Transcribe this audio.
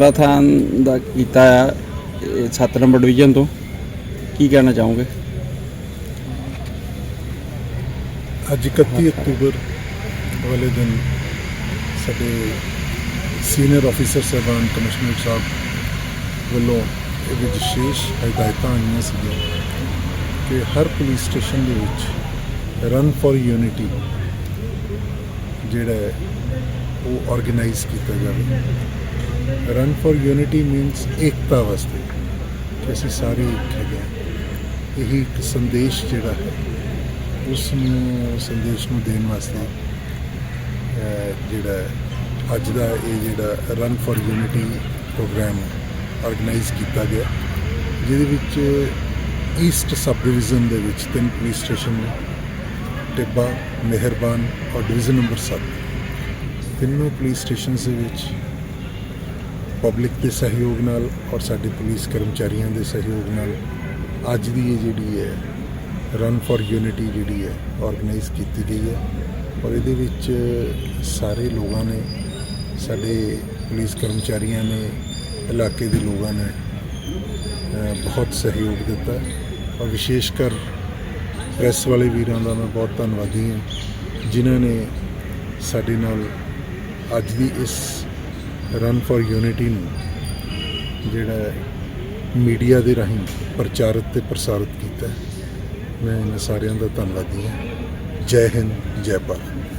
Marathon ਦਾ ਕੀਤਾ ਆ 7 number division ਤੋਂ। ਕੀ ਕਹਿਣਾ ਚਾਹੋਗੇ? ਅੱਜ 31 ਅਕਤੂਬਰ ਵਾਲੇ ਦਿਨ ਸਾਡੇ ਸੀਨੀਅਰ ਅਫੀਸਰ ਸਾਹਿਬਾਨ ਕਮਿਸ਼ਨਰ ਸਾਹਿਬ ਵੱਲੋਂ ਇਹ ਵਿਸ਼ੇਸ਼ ਹਦਾਇਤਾਂ ਆਈਆਂ ਸੀਗੀਆਂ ਕਿ ਹਰ ਪੁਲਿਸ ਸਟੇਸ਼ਨ ਦੇ ਵਿੱਚ ਰਨ ਫॉर ਯੂਨਿਟੀ ਜਿਹੜਾ ਹੈ, ਉਹ ਆਰਗੇਨਾਈਜ਼ ਕੀਤਾ ਜਾਵੇ। ਰਨ ਫॉर ਯੂਨਿਟੀ ਮੀਨਸ ਏਕਤਾ ਵਾਸਤੇ ਕਿ ਅਸੀਂ ਸਾਰੇ ਇੱਕ ਹੈਗੇ ਹਾਂ। ਇਹੀ ਇੱਕ ਸੰਦੇਸ਼ ਜਿਹੜਾ ਹੈ, ਉਸ ਨੂੰ, ਸੰਦੇਸ਼ ਨੂੰ ਦੇਣ ਵਾਸਤੇ ਜਿਹੜਾ ਅੱਜ ਦਾ ਇਹ ਜਿਹੜਾ run for unity programme organise ਕੀਤਾ ਗਿਆ, ਜਿਹਦੇ ਵਿੱਚ ਈਸਟ ਸਬ ਡਿਵੀਜ਼ਨ ਦੇ ਵਿੱਚ ਤਿੰਨ ਪੁਲਿਸ ਸਟੇਸ਼ਨ ਨੇ, ਟਿੱਬਾ, ਮਿਹਰਬਾਨ ਔਰ ਡਿਵੀਜ਼ਨ ਨੰਬਰ 7 ਤਿੰਨੋਂ ਪੁਲਿਸ ਸਟੇਸ਼ਨਸ ਦੇ ਵਿੱਚ ਪਬਲਿਕ ਦੇ ਸਹਿਯੋਗ ਨਾਲ ਔਰ ਸਾਡੇ ਪੁਲਿਸ ਕਰਮਚਾਰੀਆਂ ਦੇ ਸਹਿਯੋਗ ਨਾਲ ਅੱਜ ਦੀ ਇਹ ਜਿਹੜੀ ਹੈ ਰਨ ਫॉर ਯੂਨਿਟੀ ਜਿਹੜੀ ਹੈ ਆਰਗੇਨਾਈਜ਼ ਕੀਤੀ ਗਈ ਹੈ। ਔਰ ਇਹਦੇ ਵਿੱਚ ਸਾਰੇ ਲੋਕਾਂ ਨੇ, ਸਾਡੇ ਪੁਲਿਸ ਕਰਮਚਾਰੀਆਂ ਨੇ, ਇਲਾਕੇ ਦੇ ਲੋਕਾਂ ਨੇ ਬਹੁਤ ਸਹਿਯੋਗ ਦਿੱਤਾ। ਔਰ ਵਿਸ਼ੇਸ਼ ਕਰ ਪ੍ਰੈਸ ਵਾਲੇ ਵੀਰਾਂ ਦਾ ਮੈਂ ਬਹੁਤ ਧੰਨਵਾਦੀ ਹਾਂ, ਜਿਨ੍ਹਾਂ ਨੇ ਸਾਡੇ ਨਾਲ ਅੱਜ ਦੀ ਇਸ ਰਨ ਫॉर ਯੂਨਿਟੀ ਨੂੰ ਜਿਹੜਾ ਮੀਡੀਆ ਦੇ ਰਾਹੀਂ ਪ੍ਰਚਾਰਿਤ ਤੇ ਪ੍ਰਸਾਰਿਤ ਕੀਤਾ ਮੈਂ ਇਹਨਾਂ ਸਾਰਿਆਂ ਦਾ ਧੰਨਵਾਦੀ ਹਾਂ। ਜੈ ਹਿੰਦ, ਜੈ ਭਾਰਤ।